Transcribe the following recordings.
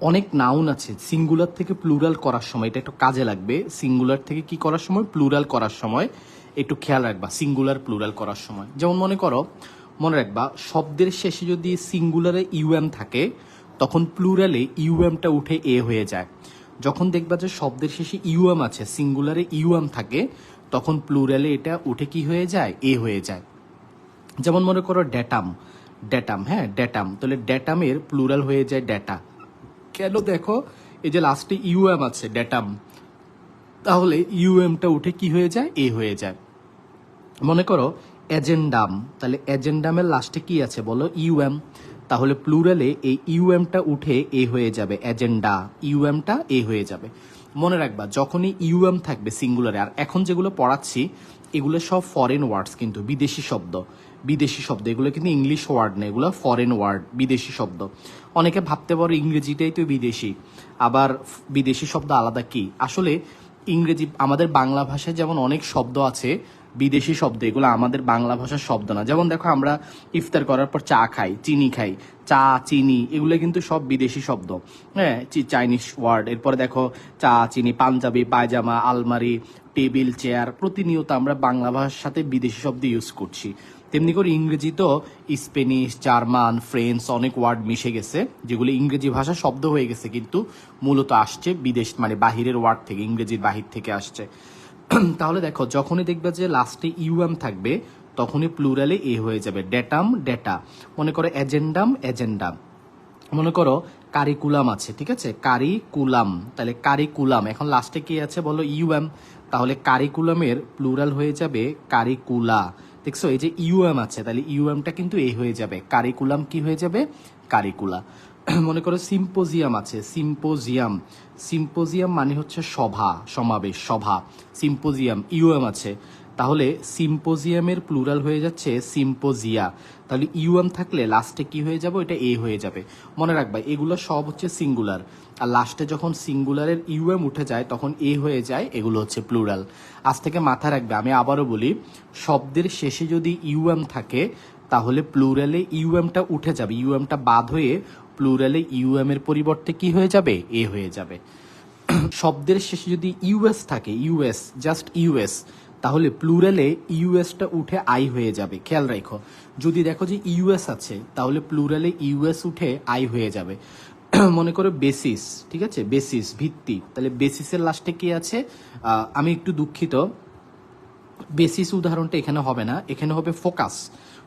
অনেক নাউন আছে সিঙ্গুলার থেকে প্লুরাল করার সময়, এটা একটু কাজে লাগবে। সিঙ্গুলার থেকে কি করার সময়? প্লুরাল করার সময়। একটু খেয়াল রাখবা সিঙ্গুলার প্লুরাল করার সময়। যেমন মনে করো, মনে রাখবা, শব্দের শেষে যদি সিঙ্গুলারে ইউএম থাকে, তখন প্লুরালে ইউএমটা উঠে এ হয়ে যায়। যখন দেখবা যে শব্দের শেষে ইউএম আছে সিঙ্গুলারে ইউএম থাকে, তখন প্লুরালে এটা উঠে কি হয়ে যায়? এ হয়ে যায়। যেমন মনে করো ড্যাটাম ড্যাটাম হ্যাঁ ড্যাটাম তাহলে ড্যাটামের প্লুরাল হয়ে যায় ডেটা কেন দেখো, এই যে লাস্টে ইউএম আছে ডেটাম তাহলে ইউএমটা উঠে কি হয়ে যায়? এ হয়ে যায়। মনে করো এজেন্ডাম তাহলে এজেন্ডামের লাস্টে কি আছে বলো? ইউএম তাহলে প্লুরালে এই ইউএমটা উঠে এ হয়ে যাবে এজেন্ডা ইউএমটা এ হয়ে যাবে। মনে রাখবা, যখনই ইউএম থাকবে সিঙ্গুলারে আর এখন যেগুলো পড়াচ্ছি, এগুলো সব ফরেন ওয়ার্ডস কিন্তু, বিদেশি শব্দ। বিদেশি শব্দ, এগুলো কিন্তু ইংলিশ ওয়ার্ড না, এগুলো ফরেন ওয়ার্ড বিদেশি শব্দ। অনেকে ভাবতে পারো ইংরেজিটাই তো বিদেশি, আবার বিদেশি শব্দ আলাদা কি? আসলে ইংরেজি, আমাদের বাংলা ভাষায় যেমন অনেক শব্দ আছে, বিদেশি শব্দ, এগুলো আমাদের বাংলা ভাষার শব্দ না। যেমন দেখো, আমরা ইফতার করার পর চা খাই, চিনি খাই, চা, চিনি, এগুলো কিন্তু সব বিদেশি শব্দ। হ্যাঁ চাইনিজ ওয়ার্ড এরপরে দেখো চা, চিনি, পাঞ্জাবি, পায়জামা, আলমারি টেবিল, চেয়ার প্রতিনিয়ত আমরা বাংলা ভাষার সাথে বিদেশি শব্দ ইউজ করছি। তেমনি করে ইংরেজি তো স্পেনিশ, জার্মান, ফ্রেঞ্চ অনেক ওয়ার্ড মিশে গেছে, যেগুলো ইংরেজি ভাষা শব্দ হয়ে গেছে কিন্তু মূলত আসছে বিদেশ মানে বাহিরের ওয়ার্ড থেকে, ইংরেজির বাহির থেকে আসছে। তাহলে দেখো, যখনই দেখবে যে লাস্টে ইউএম থাকবে, তখনই প্লুরালে এ হয়ে যাবে, ডেটাম, ডেটা। মনে করো এজেন্ডাম এজেন্ডাম। মনে করো কারিকুলাম আছে, ঠিক আছে? কারিকুলাম। তাহলে কারিকুলাম, এখন লাস্টে কি আছে বলো? ইউএম। তাহলে কারিকুলামের প্লুরাল হয়ে যাবে কারিকুলা দেখছ, এই যে ইউএম আছে, তাহলে ইউএমটা কিন্তু এ হয়ে যাবে। কারিকুলাম কি হয়ে যাবে? কারিকুলা মনে করো সিম্পোজিয়াম আছে সিম্পোজিয়াম সিম্পোজিয়াম মানে হচ্ছে সভা, সমাবেশ, সভা। সিম্পোজিয়াম ইউএম আছে। তাহলে সিম্পোজিয়ামের প্লুরাল হয়ে যাচ্ছে সিম্পোজিয়া। তাহলে ইউএম থাকলে লাস্টে কি হয়ে যাবে? এটা এ হয়ে যাবে। মনে রাখবা, এগুলো সব হচ্ছে সিঙ্গুলার। আর লাস্টে যখন সিঙ্গুলারের ইউএম উঠে যায়, তখন এ হয়ে যায়, এগুলো হচ্ছে প্লুরাল। আজ থেকে মাথা রাখবে, আমি আবারও বলি, শব্দের শেষে যদি ইউএম থাকে, তাহলে প্লুরালে ইউএমটা উঠে যাবে। ইউএমটা বাদ হয়ে প্লুরালে ইউএম এর পরিবর্তে কি হয়ে যাবে? এ হয়ে যাবে। শব্দের শেষে যদি ইউএস থাকে, ইউএস, জাস্ট ইউএস তাহলে প্লুরালে ইউএসটা উঠে আই হয়ে যাবে। খেয়াল রাখো। যদি দেখো যে ইউএস আছে, তাহলে প্লুরালে ইউএস উঠে আই হয়ে যাবে। মনে করো বেসিস ঠিক আছে? বেসিস ভিত্তি। তাহলে বেসিসের লাস্টে কি আছে? আমি একটু দুঃখিত। বেসিস উদাহরণটা এখানে হবে না। এখানে হবে ফোকাস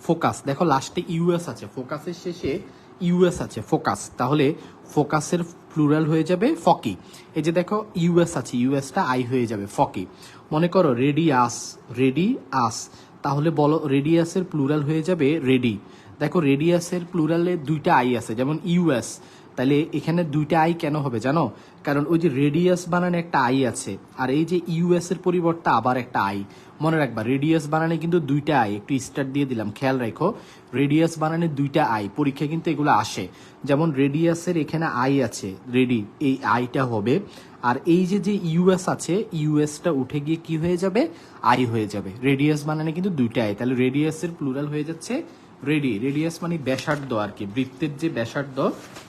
ফোকাস দেখো লাস্টে ইউএস আছে। ফোকাসের শেষে ইউএস আছে। ফোকাস তাহলে ফোকাসের প্লুরাল হয়ে যাবে ফকি এই যে দেখো ইউএস আছে ইউএসটা আই হয়ে যাবে ফকি মনে করো রেডি আস রেডি আস তাহলে বলো রেডিয়াসের প্লুরাল হয়ে যাবে রেডি। দেখো রেডিয়াসের প্লুরালে দুইটা আই আছে, যেমন ইউএস তাহলে এখানে দুইটা আই কেন হবে জানো? কারণ ওই যে রেডিয়াস বানানে একটা আই আছে, আর এই যে ইউএস এর পরিবর্তে আবার একটা আই। মনে রাখবা রেডিয়াস বানানে কিন্তু দুইটা আই, একটু স্টার্ট দিয়ে দিলাম, খেয়াল রাখো। রেডিয়াস বানানে দুইটা আই পরীক্ষা কিন্তু এগুলো আসে। যেমন রেডিয়াসের এখানে আই আছে রেডি এই আইটা হবে। আর এই যে যে ইউএস আছে ইউএসটা উঠে গিয়ে কি হয়ে যাবে? আই হয়ে যাবে। রেডিয়াস বানানে কিন্তু দুইটা আই, তাহলে রেডিয়াসের প্লুরাল হয়ে যাচ্ছে রেডি, রেডিয়াস মানে ব্যাসার্ধ আর কি, বৃত্তের যে ব্যাসার্ধ,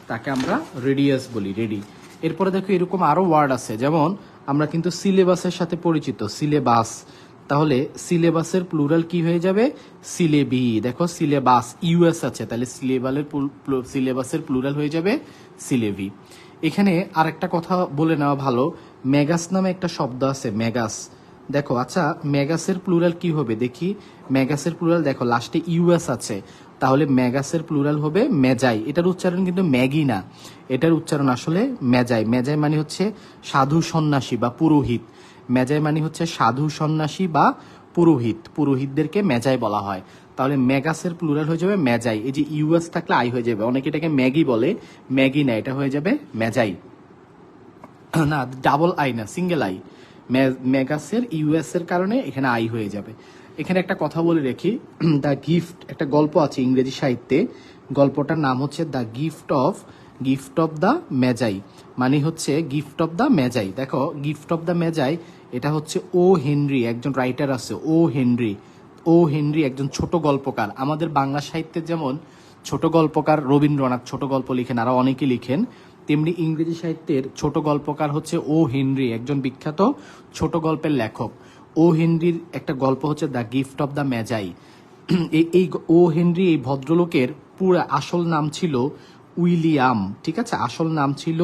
তাকে আমরা রেডিয়াস বলি, রেডি। এরপরে দেখো এরকম আরও ওয়ার্ড আছে, যেমন আমরা কিন্তু সিলেবাসের সাথে পরিচিত, সিলেবাস। তাহলে সিলেবাসের প্লুরাল কি হয়ে যাবে? সিলেবি। দেখো সিলেবাস, ইউএস আছে, তাহলে সিলেবালের সিলেবাসের প্লুরাল হয়ে যাবে সিলেবি। এখানে আর একটা কথা বলে নেওয়া ভালো, মেগাস নামে একটা শব্দ আছে, মেগাস। দেখো আচ্ছা মেগাসের প্লুরাল কি হবে? দেখি। মেগাসের প্লুরাল দেখো লাস্টে ইউএস আছে। তাহলে মেগাসের প্লুরাল হবে মেজাই। এটার উচ্চারণ কিন্তু ম্যাগি না। এটার উচ্চারণ আসলে মেজাই। মেজাই মানে হচ্ছে সাধু সন্ন্যাসী বা পুরোহিত। মেজাই মানে হচ্ছে সাধু সন্ন্যাসী বা পুরোহিত। পুরোহিতদেরকে মেজাই বলা হয়। তাহলে মেগাসের প্লুরাল হয়ে যাবে মেজাই। এই যে ইউএস থাকলে আই হয়ে যাবে। অনেকে এটাকে ম্যাগি বলে। ম্যাগি না, এটা হয়ে যাবে মেজাই। না ডাবল আই না সিঙ্গেল আই। মেগাসের ইউএস এর কারণে এখানে আই হয়ে যাবে। এখানে একটা কথা বলে রেখি দ্য গিফট একটা গল্প আছে ইংরেজি সাহিত্যে। গল্পটার নাম হচ্ছে the gift of gift of the Magi মানে হচ্ছে গিফট অফ দ্য মেজাই দেখো গিফট অফ দ্য মেজাই এটা হচ্ছে ও হেনরি একজন রাইটার আছে ও হেনরি ও হেনরি একজন ছোট গল্পকার। আমাদের বাংলা সাহিত্যে যেমন ছোট গল্পকার রবীন্দ্রনাথ ছোট গল্প লিখেন, আরও অনেকে লিখেন। তেমনি ইংরেজি সাহিত্যের ছোট গল্পকার হচ্ছে ও হেনরি, একজন বিখ্যাত ছোট গল্পের লেখক। ও হেনরির একটা গল্প হচ্ছে the gift of the Magi. এই ও হেনরি এই ভদ্রলোকের পুরো আসল নাম ছিল উইলিয়াম, ঠিক আছে? আসল নাম ছিল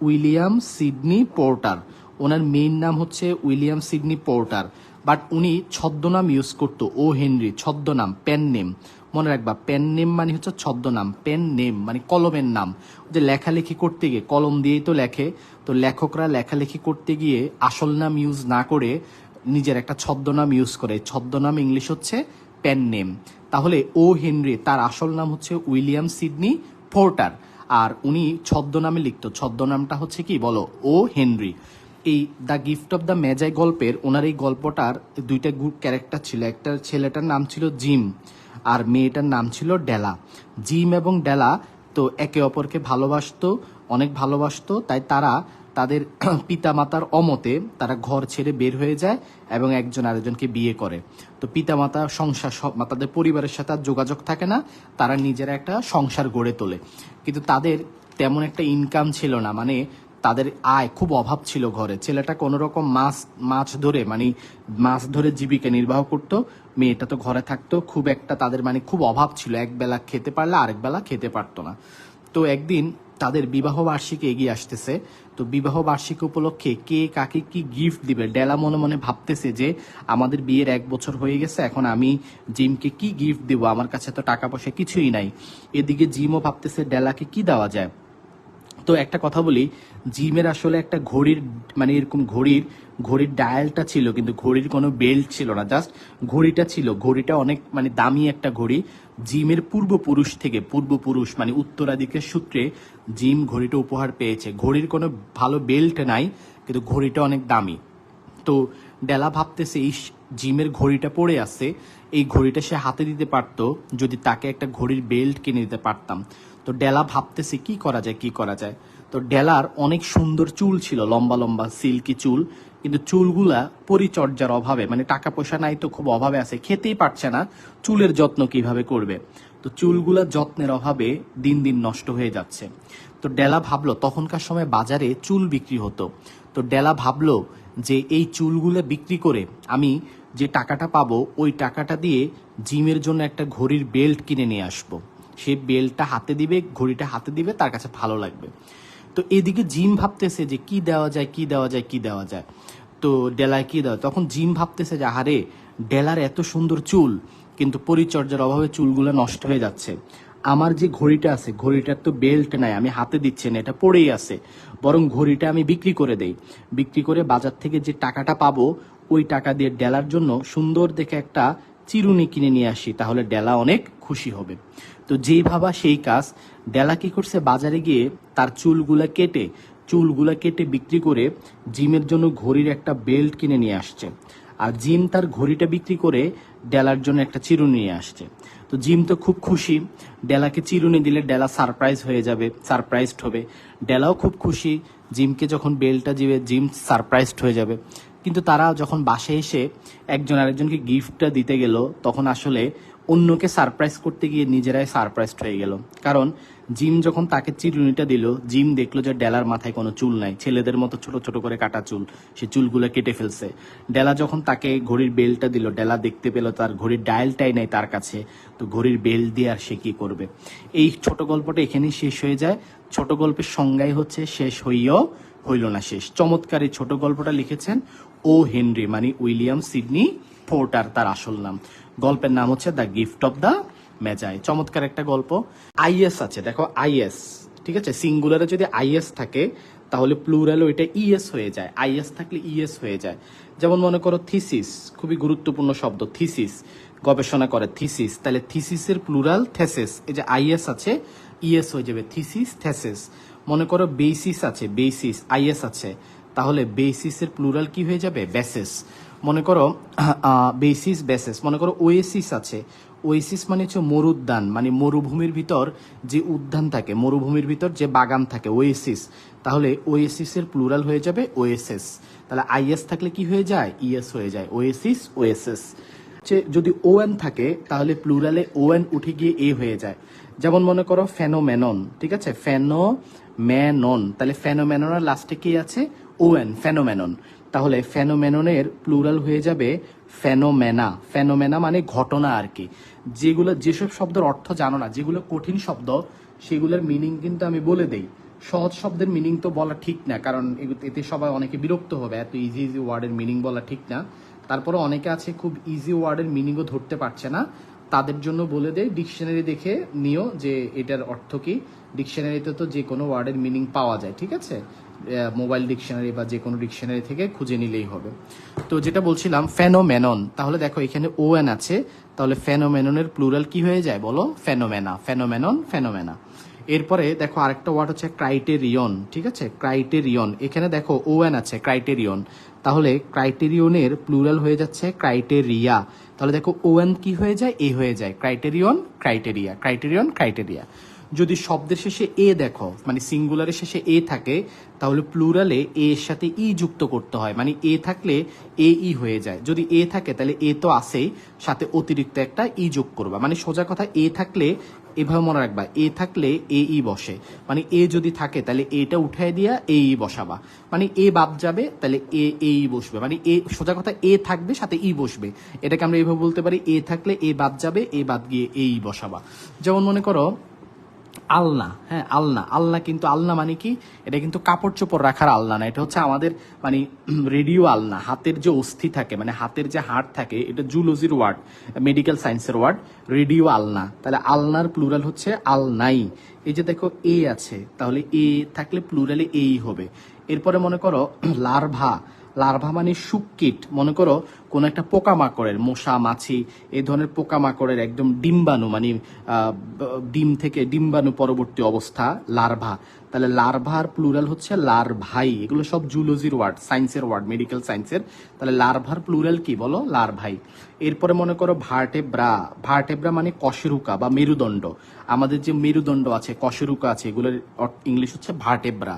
উইলিয়াম সিডনি পোর্টার। ওনার মেইন নাম হচ্ছে উইলিয়াম সিডনি পোর্টার। বাট উনি ছদ্মনাম ইউজ করতো, ও হেনরি, ছদ্মনাম পেন নেম। মনে রাখবা পেন নেম মানে হচ্ছে ছদ্মনাম পেন নেম মানে কলমের নাম। যে লেখালেখি করতে গিয়ে, কলম দিয়েই তো লেখে, তো লেখকরা লেখালেখি করতে গিয়ে আসল নাম ইউজ না করে নিজের একটা ছদ্মনাম ইউজ করে। ছদ্মনাম ইংলিশ হচ্ছে পেন নেম তাহলে ও হেনরি, তার আসল নাম হচ্ছে উইলিয়াম সিডনি পোর্টার। আর উনি ছদ্মনামে লিখতো। ছদ্মনামটা হচ্ছে কি? বলো, ও হেনরি। এই the gift of the Magi গল্পের, ওনার এই গল্পটার দুইটা গ্রুপ ক্যারেক্টার ছিল। একটা ছেলেটার নাম ছিল জিম। আর মেয়েটার নাম ছিল ডেলা। জিম এবং ডেলা তো একে অপরকে ভালোবাসতো, অনেক ভালোবাসতো, তাই তারা তাদের পিতামাতার অমতে তারা ঘর ছেড়ে বের হয়ে যায় এবং একজন আরেকজনকে বিয়ে করে। তো পিতামাতা সংসার তাদের পরিবারের সাথে আর যোগাযোগ থাকে না, তারা নিজেরা একটা সংসার গড়ে তোলে। কিন্তু তাদের তেমন একটা ইনকাম ছিল না মানে তাদের আয় খুব অভাব ছিল ঘরে। ছেলেটা কোনো রকম মাছ মাছ ধরে মানে মাছ ধরে জীবিকা নির্বাহ করত। মেয়েটা তো ঘরে থাকতো। খুব একটা তাদের মানে খুব অভাব ছিল। এক বেলা খেতে পারলে আরেক বেলা খেতে পারতো না। তো একদিন তাদের বিবাহ বার্ষিকী এগিয়ে আসতেছে। তো বিবাহ বার্ষিকী উপলক্ষে কে কাকে কি গিফট দিবে? ডেলা মনে মনে ভাবতেছে যে, আমাদের বিয়ের এক বছর হয়ে গেছে, এখন আমি জিমকে কি গিফট দিব? আমার কাছে তো টাকা পয়সা কিছুই নাই। এদিকে জিমও ভাবতেছে, ডেলাকে কি দেওয়া যায়? তো একটা কথা বলি, জিমের আসলে একটা ঘড়ির মানে এরকম ঘড়ির ঘড়ির ডায়ালটা ছিল, কিন্তু ঘড়ির কোনো বেল্ট ছিল না জাস্ট ঘড়িটা ছিল। ঘড়িটা অনেক মানে দামি একটা ঘড়ি। জিমের পূর্বপুরুষ থেকে, পূর্বপুরুষ মানে উত্তরাধিকের সূত্রে জিম ঘড়িটা উপহার পেয়েছে। ঘড়ির কোনো ভালো বেল্ট নাই, কিন্তু ঘড়িটা অনেক দামি। তো ডেলা ভাবতেছে এই জিমের ঘড়িটা পড়ে আছে। এই ঘড়িটা সে হাতে দিতে পারতো, যদি তাকে একটা ঘড়ির বেল্ট কিনে দিতে পারতাম। তো ডেলা ভাবতেছে কি করা যায়, কি করা যায়? তো ডেলার অনেক সুন্দর চুল ছিল, লম্বা লম্বা সিল্কি চুল, কিন্তু চুলগুলা পরিচর্যার অভাবে মানে টাকা পয়সা নাই তো খুব অভাবে আছে, খেতেই পারছে না, চুলের যত্ন কীভাবে করবে? তো চুলগুলা যত্নের অভাবে দিন দিন নষ্ট হয়ে যাচ্ছে। তো ডেলা ভাবলো তখনকার সময় বাজারে চুল বিক্রি হতো। তো ডেলা ভাবলো যে এই চুলগুলো বিক্রি করে আমি যে টাকাটা পাবো, ওই টাকাটা দিয়ে জিমের জন্য একটা ঘড়ির বেল্ট কিনে নিয়ে আসব। সেই বেল্টটা হাতে দিবে, ঘড়িটা হাতে দিবে, তার কাছে ভালো লাগবে। তো এদিকে জিম ভাবতেছে যে কি দেওয়া যায়, কি দেওয়া যায়, কি দেওয়া যায়। তো ডেলায় কি দেওয়া, তখন জিম ভাবতেছে যে, আহারে, ডেলার এত সুন্দর চুল, কিন্তু পরিচর্যার অভাবে চুলগুলো নষ্ট হয়ে যাচ্ছে। আমার যে ঘড়িটা আছে, ঘড়িটার তো বেল্ট নাই, আমি হাতে দিচ্ছি না, এটা পড়েই আছে। বরং ঘড়িটা আমি বিক্রি করে দেই। বিক্রি করে বাজার থেকে যে টাকাটা পাবো, ওই টাকা দিয়ে ডেলার জন্য সুন্দর দেখে একটা চিরুনি কিনে নিয়ে আসি, তাহলে ডেলা অনেক খুশি হবে। তো যেই ভাবা সেই কাজ ডেলা কি করছে বাজারে গিয়ে তার চুলগুলা কেটে চুলগুলা কেটে বিক্রি করে জিমের জন্য ঘড়ির একটা বেল্ট কিনে নিয়ে আসছে। আর জিম তার ঘড়িটা বিক্রি করে ডেলার জন্য একটা চিরুনি নিয়ে আসছে। তো জিম তো খুব খুশি ডেলাকে চিরুনি দিলে ডেলা সারপ্রাইজ হয়ে যাবে, সারপ্রাইজড হবে। ডেলাও খুব খুশি, জিমকে যখন বেলটা দিবে, জিম সারপ্রাইজড হয়ে যাবে। কিন্তু তারা যখন বাসে এসে একজন আরেকজনকে গিফটটা দিতে গেল, তখন আসলে অন্যকে সারপ্রাইজ করতে গিয়ে নিজেরাই সারপ্রাইজড হয়ে গেল। কারণ জিম যখন তাকে চিরুনিটা দিল, জিম দেখল যে ডেলার মাথায় কোনো চুল নাই। ছেলেদের মতো ছোট ছোট করে কাটা চুল, সে চুলগুলো কেটে ফেলছে। ডেলা যখন তাকে ঘড়ির বেলটা দিল, ডেলা দেখতে পেল তার ঘড়ির ডায়ালটাই নেই তার কাছে। তো ঘড়ির বেল দিয়ে আর সে কি করবে? এই ছোট গল্পটা এখানেই শেষ হয়ে যায়। ছোট গল্পের সংজ্ঞাই হচ্ছে শেষ হইও হইল না শেষ। চমৎকার এই ছোট গল্পটা লিখেছেন ও হেনরি মানে উইলিয়াম সিডনি ফোর্টার তার আসল নাম। গল্পের নাম হচ্ছে the gift of the Magi. চমৎকার একটা গল্প। আইএস আছে, দেখো আইএস ঠিক আছে? সিঙ্গুলারে যদি আইএস থাকে, তাহলে প্লুরাল ওইটা ইএস হয়ে যায়। আইএস থাকলে ইএস হয়ে যায়। যেমন মনে করো থিসিস, খুবই গুরুত্বপূর্ণ শব্দ, থিসিস। গবেষণা করে থিসিস। তাহলে থিসিসের প্লুরাল থেসেস, এই যে আইএস আছে ইএস হয়ে যাবে থিসিস, থেসিস। মনে করো বেসিস আছে, বেসিস আইএস আছে। তাহলে বেসিসের প্লুরাল কি হয়ে যাবে? বেসিস। মনে করো বেসিস বেসিস মনে করো ওয়েসিস আছে। ওয়েসিস মানে হচ্ছে মরুদ্যান মানে মরুভূমির ভিতর যে উদ্যান থাকে, মরুভূমির ভিতর যে বাগান থাকে ওয়েসিস তাহলে ওয়েসিসের প্লুরাল হয়ে যাবে ওয়েসেস তাহলে আইএস থাকলে কি হয়ে যায়? ইএস হয়ে যায়। ওয়েসিস ওয়েসেস হচ্ছে যদি ওএন থাকে, তাহলে প্লুরালে ওএন উঠে গিয়ে এ হয়ে যায়। যেমন মনে করো ফেনোমেনন ঠিক আছে? ফেনো ম্যানন তাহলে ফেনোমেননের লাস্টে কি আছে? ওএন ফেনোমেনন তাহলে ফেনোমেননের প্লুরাল হয়ে যাবে ফেনোমেনা। ফেনোমেনা মানে ঘটনা আর কি। যেগুলো যেসব শব্দের অর্থ জানো না, যেগুলো কঠিন শব্দ, সেগুলোর মিনিং কিন্তু আমি বলে দেই। সহজ শব্দের মিনিং তো বলা ঠিক না, কারণ এতে সবাই অনেকে বিরক্ত হবে, এত ইজি ইজি ওয়ার্ডের মিনিং বলা ঠিক না। তারপরে অনেকে আছে খুব ইজি ওয়ার্ডের মিনিংও ধরতে পারছে না। তাদের জন্য বলে দেয় ডিকশনারি দেখে নিও যে এটার অর্থ কি। ডিকশনারিতে তো যে কোনো ওয়ার্ডের মিনিং পাওয়া যায়, ঠিক আছে? মোবাইল ডিকশনারি বা যে কোনো ডিকশনারি থেকে খুঁজে নিলেই হবে। তো যেটা বলছিলাম ফেনোমেনন তাহলে দেখো এখানে ও এন আছে, তাহলে ফেনোমেননের প্লুরাল কি হয়ে যায় বলো? ফেনোমেনা ফেনোমেনন ফেনোমেনা এরপরে দেখো আরেকটা ওয়ার্ড হচ্ছে ক্রাইটেরিয়ন ঠিক আছে? ক্রাইটেরিয়ন এখানে দেখো ও এন আছে ক্রাইটেরিয়ন তাহলে ক্রাইটেরিয়নের প্লুরাল হয়ে যাচ্ছে ক্রাইটেরিয়া তাহলে দেখো ও এন কি হয়ে যায়? এ হয়ে যায়। ক্রাইটেরিয়ন ক্রাইটেরিয়া ক্রাইটেরিয়ন ক্রাইটেরিয়া যদি শব্দের শেষে এ দেখো মানে সিঙ্গুলারের শেষে এ থাকে, তাহলে প্লুরালে এ এর সাথে ই যুক্ত করতে হয়। মানে এ থাকলে এ ই হয়ে যায়। যদি এ থাকে, তাহলে এ তো আসেই সাথে অতিরিক্ত একটা ই যোগ করবা। মানে সোজা কথা, এ থাকলে এভাবে মনে রাখবা, এ থাকলে এ ই বসে। মানে এ যদি থাকে, তাহলে এটা উঠাই দিয়া এ ই বসাবা। মানে এ বাদ যাবে, তাহলে এ এ ই বসবে। মানে এ, সোজা কথা, এ থাকবে, সাথে ই বসবে। এটাকে আমরা এভাবে বলতে পারি, এ থাকলে এ বাদ যাবে, এ বাদ গিয়ে এ ই বসাবা। যেমন মনে করো আলনা হ্যাঁ আলনা। আলনা কিন্তু, আলনা মানে কি? এটা কিন্তু কাপড় চোপড় রাখার আলনা না, এটা হচ্ছে আমাদের মানে রেডিও আলনা। হাতের যে অস্থি থাকে মানে হাতের যে হাড় থাকে, এটা জুলজির ওয়ার্ড, মেডিকেল সায়েন্সের ওয়ার্ড, রেডিও আলনা। তাহলে আলনার প্লুরাল হচ্ছে আলনাই। এই যে দেখো, এ আছে, তাহলে এ থাকলে প্লুরালে এই হবে। এরপরে মনে করো লার্ভা। লার্ভা মানে শুককিট মনে করো, কোন একটা পোকামাকড়ের, মশা, মাছি, এই ধরনের পোকামাকড়ের একদম ডিম্বাণু মানে ডিম থেকে ডিম্বাণু পরবর্তী অবস্থা, লার্ভা। তাহলে লার্ভার প্লুরাল হচ্ছে লার্ভাই, এগুলো সব জুলজির ওয়ার্ড, সায়েন্সের ওয়ার্ড, মেডিকেল সায়েন্সের। তাহলে লার্ভার প্লুরাল কি বলো? লার্ভাই। এরপরে মনে করো ভার্টেব্রা ভার্টেব্রা মানে কশেরুকা বা মেরুদণ্ড। আমাদের যে মেরুদণ্ড আছে, কশেরুকা আছে, এগুলোর ইংলিশ হচ্ছে ভার্টেব্রা।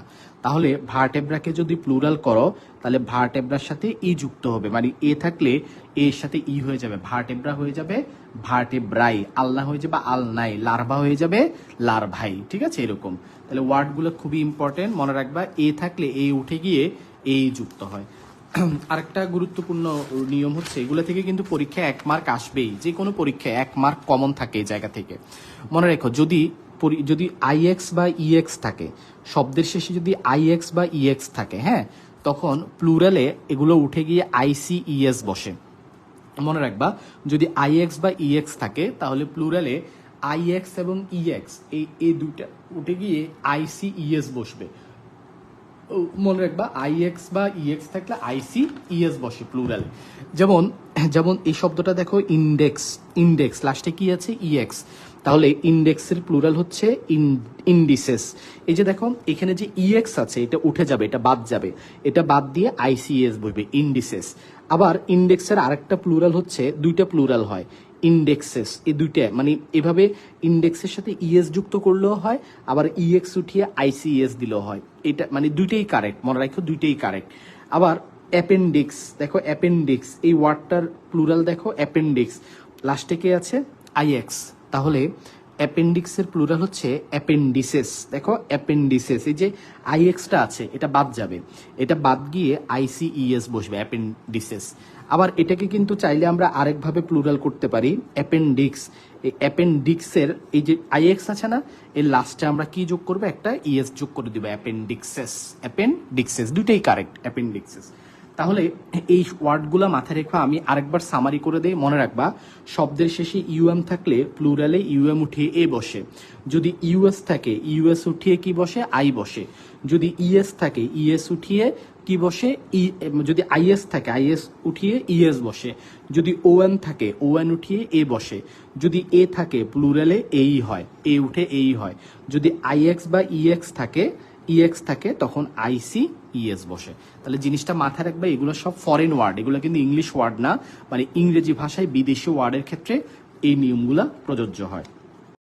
তাহলে ভার্টেব্রাকে যদি প্লুরাল করো, তাহলে ভার্টেব্রার সাথে ই যুক্ত হবে। মানে এ থাকলে এর সাথে ই হয়ে যাবে। ভার্টেব্রা হয়ে যাবে ভার্টেব্রাই। আল্লাহ হয়ে যাবে আল নাই লার্ভা হয়ে যাবে লার্ভাই। ঠিক আছে? এরকম। তাহলে ওয়ার্ডগুলো খুবই ইম্পর্টেন্ট মনে রাখবা, এ থাকলে এ উঠে গিয়ে এই যুক্ত হয়। আরেকটা গুরুত্বপূর্ণ নিয়ম হচ্ছে, এগুলো থেকে কিন্তু পরীক্ষায় এক মার্ক আসবেই। যে কোনো পরীক্ষায় এক মার্ক কমন থাকে এই জায়গা থেকে। মনে রেখো, যদি যদি আইএক্স বা ইএক্স থাকে, শব্দের শেষে যদি আইএক্স বা ইএক্স থাকে হ্যাঁ তখন প্লুরালে এগুলো উঠে গিয়ে আইসিইএস বসে। মনে রাখবা, যদি আইএক্স বা ইএক্স থাকে, তাহলে প্লুরালে আইএক্স এবং ইএক্স এই এই দুটা উঠে গিয়ে আইসিইএস বসবে। মনে রাখবা আইএক্স বা ইএক্স থাকলে আইসি ইএস বসে প্লুরাল। যেমন যেমন এই শব্দটা দেখো ইন্ডেক্স ইন্ডেক্স লাস্টে কি আছে? ইএক্স তাহলে ইন্ডেক্সের প্লুরাল হচ্ছে ইন্ডিসেস এই যে দেখো, এখানে যে ইএক্স আছে, এটা উঠে যাবে, এটা বাদ যাবে। এটা বাদ দিয়ে আইসিএস বসবে ইন্ডিসেস আবার ইন্ডেক্সের আরেকটা প্লুরাল হচ্ছে, দুইটা প্লুরাল হয় ইন্ডেক্সেস এই দুইটা মানে এভাবে ইন্ডেক্সের সাথে ইএস যুক্ত করলেও হয়, আবার ইএক্স উঠিয়ে আইসিএস দিলেও হয়। এটা মানে দুইটাই কারেক্ট মনে রাখো দুইটাই কারেক্ট আবার অ্যাপেন্ডিক্স দেখো অ্যাপেন্ডিক্স এই ওয়ার্ডটার প্লুরাল দেখো অ্যাপেন্ডিক্স লাস্টে কে আছে? আইএক্স তাহলে অ্যাপেন্ডিক্সের প্লুরাল হচ্ছে অ্যাপেন্ডিসেস। দেখো, অ্যাপেন্ডিসেস, এই যে আইএক্সটা আছে, এটা বাদ যাবে। এটা বাদ গিয়ে আইসিইএস বসবে, অ্যাপেন্ডিসেস। আবার এটাকে কিন্তু চাইলে আমরা আরেকভাবে প্লুরাল করতে পারি, অ্যাপেন্ডিক্স। এই অ্যাপেন্ডিক্সের, এই যে আইএক্স আছে না, এর লাস্টে আমরা কি যোগ করব? একটা ইএস যোগ করে দিব, অ্যাপেন্ডিক্সেস। অ্যাপেন্ডিক্সেস, দুইটাই কারেক্ট অ্যাপেন্ডিক্সেস। তাহলে এই ওয়ার্ডগুলো মাথায় রেখে আমি আরেকবার সামারি করে দেই, মনে রাখবা, শব্দের শেষে ইউএম থাকলে প্লুরালে ইউএম উঠিয়ে এ বসে। যদি ইউএস থাকে ইউএস উঠিয়ে কি বসে? আই বসে। যদি ইএস থাকে ইএস উঠিয়ে কি বসে? ই যদি আইএস থাকে আইএস উঠিয়ে ইএস বসে। যদি ওএন থাকে ওএন উঠিয়ে এ বসে। যদি এ থাকে প্লুরালে এই হয় এ উঠে এই হয়। যদি আইএক্স বা ইএক্স থাকে ইএক্স থাকে, তখন আইসি ইএস বসে। তাহলে জিনিসটা মাথায় রাখবে, এগুলো সব ফরেন ওয়ার্ড এগুলো কিন্তু ইংলিশ ওয়ার্ড না মানে ইংরেজি ভাষায় বিদেশি ওয়ার্ডের ক্ষেত্রে এই নিয়মগুলা প্রযোজ্য হয়।